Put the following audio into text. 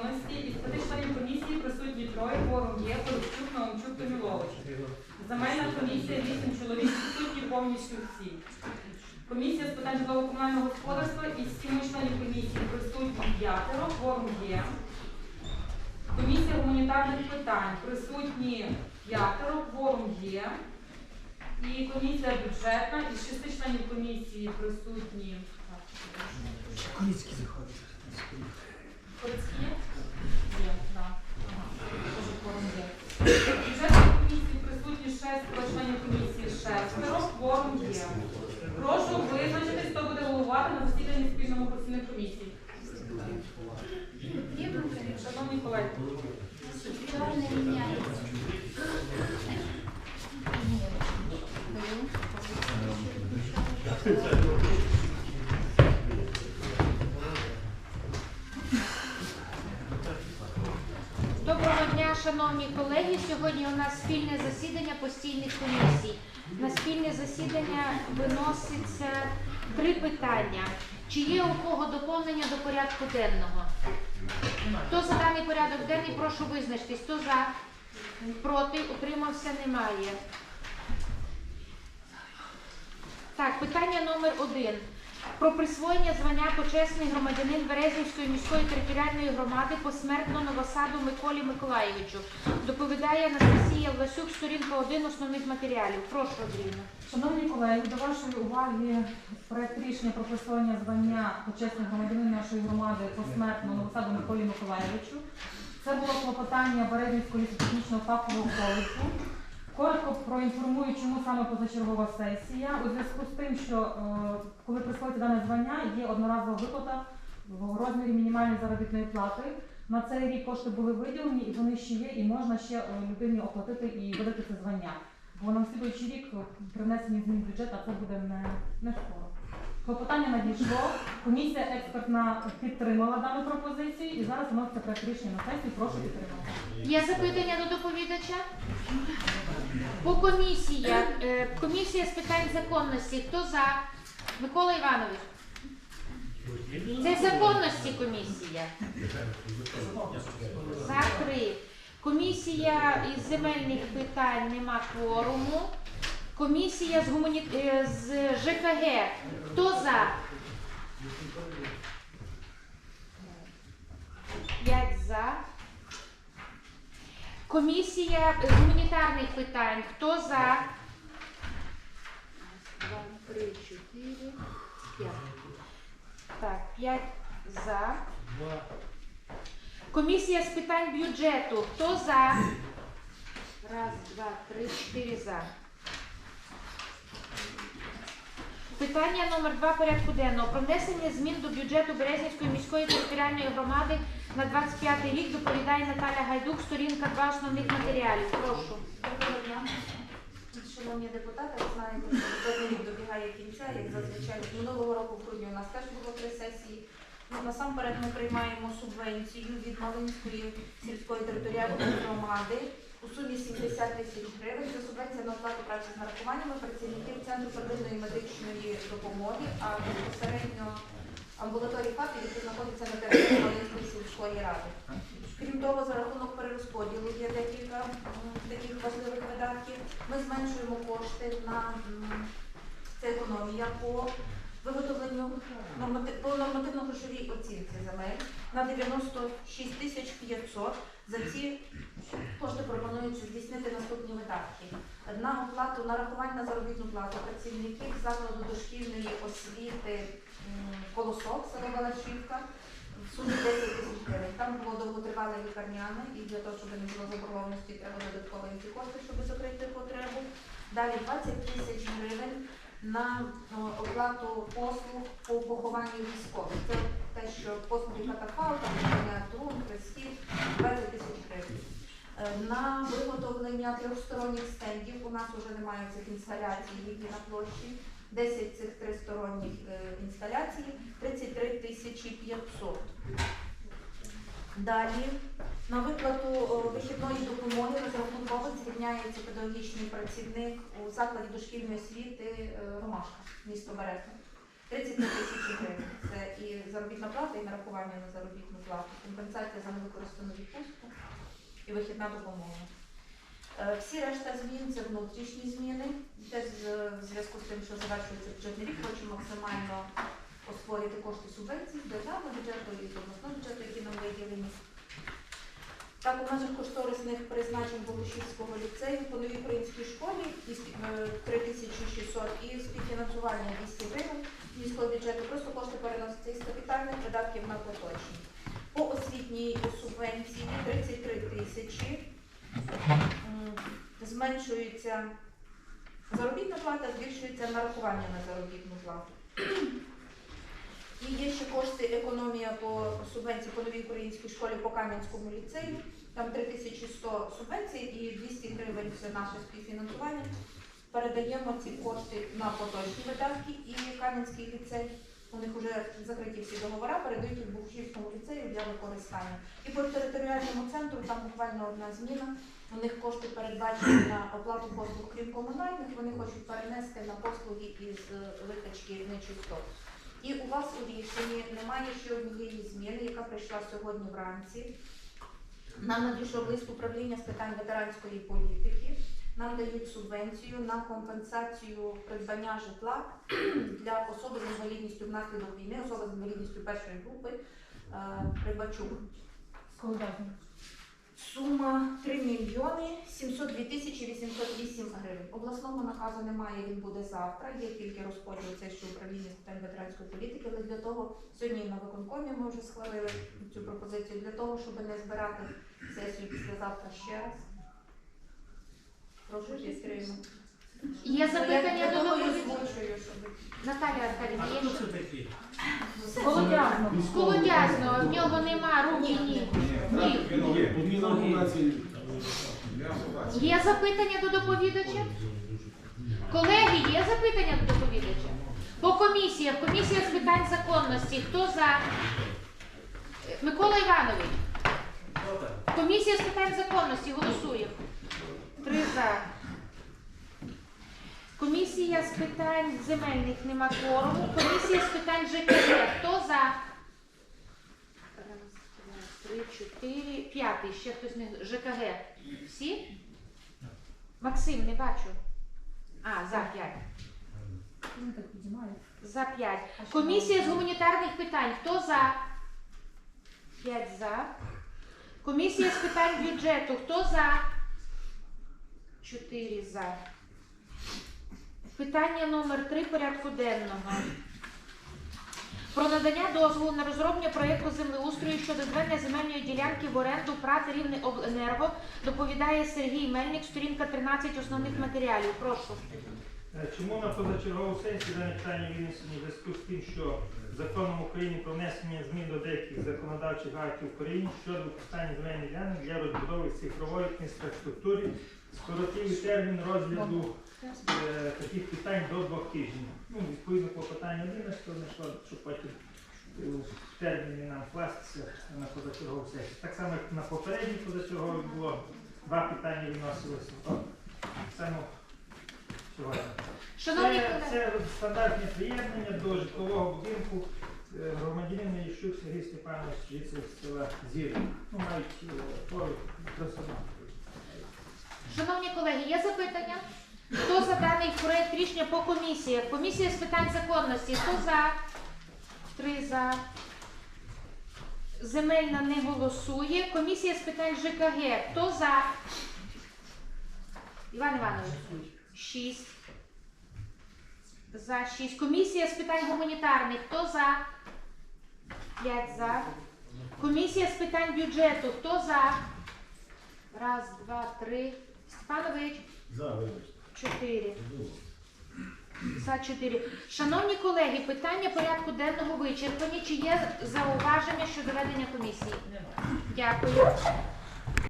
законності із п'яти членів комісії присутні троє, кворум є, Полищук, Наумчук, Томілович. Земельна комісія, вісім чоловік, присутні повністю всі. Комісія з питань житлово-комунального господарства із сіми членів комісії присутні п'ятеро, кворум є. Комісія гуманітарних питань присутні п'ятеро, кворум є. І комісія бюджетна із шести членів комісії присутні. так, Куницький заходить. Городські? Є, так. Ага, Тоже кворум є. Бюджетної комісії присутні шестеро членів комісії шестеро, кворум є. Прошу визначитись, хто буде головувати на засіданні спільного постійної комісії. Шановні колеги, Доброго шановні колеги. Сьогодні у нас спільне засідання постійних комісій. На спільне засідання виноситься три питання. Чи є у кого доповнення до порядку денного? Хто за даний порядок денний, прошу визначитись. Хто за? Проти? Утримався? Немає. Так, питання номер один. Про присвоєння звання почесний громадянин Березівської міської територіальної громади посмертно Новосаду Миколі Миколаєвичу. Доповідає Анастасія Власюк, сторінка 1 основних матеріалів. Прошу, Андрійна. шановні колеги, до вашої уваги проект рішення про присвоєння звання почесних громадянин нашої громади посмертно Новосаду Миколі Миколаєвичу. Це було клопотання Березівського лісотехнічного фахового коледжу. Коротко проінформую, чому саме позачергова сесія. У зв'язку з тим, що е, коли присвоїться дане звання, є одноразова виплата в розмірі мінімальної заробітної плати. На цей рік кошти були виділені, і вони ще є, і можна ще е, людині оплатити і видати це звання. Бо на слідуючий рік принесені зміни змін бюджет, а це буде не, не скоро. Клопотання надійшло. Комісія експертна підтримала дану пропозицію і зараз вноситься проект рішення на сесію. Прошу підтримати. Є запитання до доповідача? По комісіях. Е, Комісія з питань законності. Хто за? Микола Іванович. Це законності комісія. За три. Комісія із земельних питань нема кворуму. Комісія з, гумані... е, з ЖКГ. Хто за? П'ять за. Комісія з гуманітарних питань. Хто за? Два, три, чотири, п'ять. Так, п'ять за. Комісія з питань бюджету. Хто за? Раз, два, три, чотири за. Питання номер два порядку денного. Про внесення змін до бюджету Березнівської міської територіальної громади на 25 рік доповідає Наталя Гайдук, сторінка 2 основних матеріалів. Прошу. Доброго дня. Шановні депутати, ви знаєте, що рік добігає кінця, як зазвичай минулого року в грудні у нас теж було три сесії. Насамперед ми приймаємо субвенцію від Малинської сільської територіальної громади у сумі 70 тисяч гривень. Це субвенція на оплату праці з нарахуваннями працівників Центру первинної медичної допомоги, а безпосередньо амбулаторії ФАПів, які знаходяться на території Малинської сільської ради. Крім того, за рахунок перерозподілу є декілька таких важливих видатків. Ми зменшуємо кошти на це економія по виготовленню нормати- по нормативно-грошовій оцінці земель на 96 тисяч 500. За ці кошти пропонується здійснити наступні видатки. На оплату нарахування на заробітну плату працівників закладу дошкільної освіти Колосок, село Балашівка, в сумі 10 тисяч гривень. Там було довготривале лікарняне, і для того, щоб не було заборгованості, треба додатково ці кошти, щоб закрити потребу. Далі 20 тисяч гривень на оплату послуг по похованню військових. Це те, що послуги катафалка, трун, хрестів, 20 тисяч гривень. Е, На виготовлення трьохсторонніх стендів у нас вже немає цих інсталяцій, які на площі. 10 цих тристоронніх е, інсталяцій, 33 тисячі 500. Далі на виплату вихідної допомоги розрахунково звільняється педагогічний працівник у закладі дошкільної освіти е, Ромашка, місто Березне. 33 тисячі гривень. Це і заробітна плата, і нарахування на заробітну плату, компенсація за невикористану відпустку і вихідна допомога. Е, Всі решта змін це внутрішні зміни. Теж в зв'язку з тим, що завершується бюджетний рік, хочемо максимально освоїти кошти субвенцій з державного бюджету і з обласного бюджету, які нам виділені. Так, у межах кошторисних призначень Богушівського ліцею по новій українській школі і спі- е, 3600 і співфінансування 200 гривень міського бюджету. Просто кошти переносяться із капітальних видатків на поточні. По освітній субвенції 33 тисячі. Зменшується заробітна плата, збільшується нарахування на заробітну плату. І є ще кошти економія по субвенції по новій українській школі по Кам'янському ліцею. Там 3100 субвенцій і 200 гривень це наше співфінансування. Передаємо ці кошти на поточні видатки і Кам'янський ліцей. У них вже закриті всі договори, передають їх Бухшівському ліцею для використання. І по територіальному центру там буквально одна зміна. У них кошти передбачені на оплату послуг, крім комунальних, вони хочуть перенести на послуги із е, витачки нечистот. І у вас у рішенні немає ще однієї зміни, яка прийшла сьогодні вранці. Нам надійшов лист управління з питань ветеранської політики. Нам дають субвенцію на компенсацію придбання житла для особи з інвалідністю внаслідок війни, особи з інвалідністю першої групи е, Рибачук. Сколодязно. Сума 3 мільйони 702 тисячі 808 гривень. Обласного наказу немає, він буде завтра. Є тільки розподіл це що управління з питань ветеранської політики. Але для того сьогодні на виконкомі ми вже схвалили цю пропозицію для того, щоб не збирати сесію післязавтра ще раз. Прошу підтримати. Є запитання до того доповідача? щоб Наталія Аркадівна, є ще? З Колодязного, в нього нема руки, ні. Ні. Є запитання до доповідача? Колеги, є запитання до доповідача? По комісіях. Комісія з питань законності. Хто за? Микола Іванович. Комісія з питань законності. Голосуємо. Три за. Комісія з питань земельних нема кворуму. Комісія з питань ЖКГ. Хто за? Три, чотири, п'ятий. Ще хтось не ЖКГ. Всі? Максим, не бачу. А, за п'ять. За п'ять. Комісія з гуманітарних питань. Хто за? П'ять за. Комісія з питань бюджету. Хто за? Чотири за. Питання номер три порядку денного. Про надання дозволу на розроблення проєкту землеустрою щодо зведення земельної ділянки в оренду ПРАТ Рівне Обленерго доповідає Сергій Мельник, сторінка 13 основних матеріалів. Прошу. Е, Чому на позачергову сесію дане питання винесено в зв'язку з тим, що законом України про внесення змін до деяких законодавчих актів України щодо використання земельних ділянок для розбудови цифрової інфраструктури скоротили термін розгляду е, таких питань до двох тижнів. Ну, відповідно, клопотання 11 знайшло, щоб потім е, в терміни нам вкластися на позачергову сесію. Так само, як на попередній позачерговій було два питання відносилися. само сьогодні. Шановні Це, колеги. це стандартне приєднання до житлового будинку е, громадянина Ющук Сергій Степанович житель села Зір. Ну, навіть е, повід персонал. Шановні колеги, є запитання? Хто за даний проект рішення по комісіях? Комісія з питань законності. Хто за? Три за. Земельна не голосує. Комісія з питань ЖКГ. Хто за? Іван Іванович. Шість. За шість. Комісія з питань гуманітарних. Хто за? П'ять за. Комісія з питань бюджету. Хто за? Раз, два, три. Степанович. За, вибачте. Чотири. За чотири. Шановні колеги, питання порядку денного вичерпані. Чи є зауваження щодо ведення комісії? Дякую.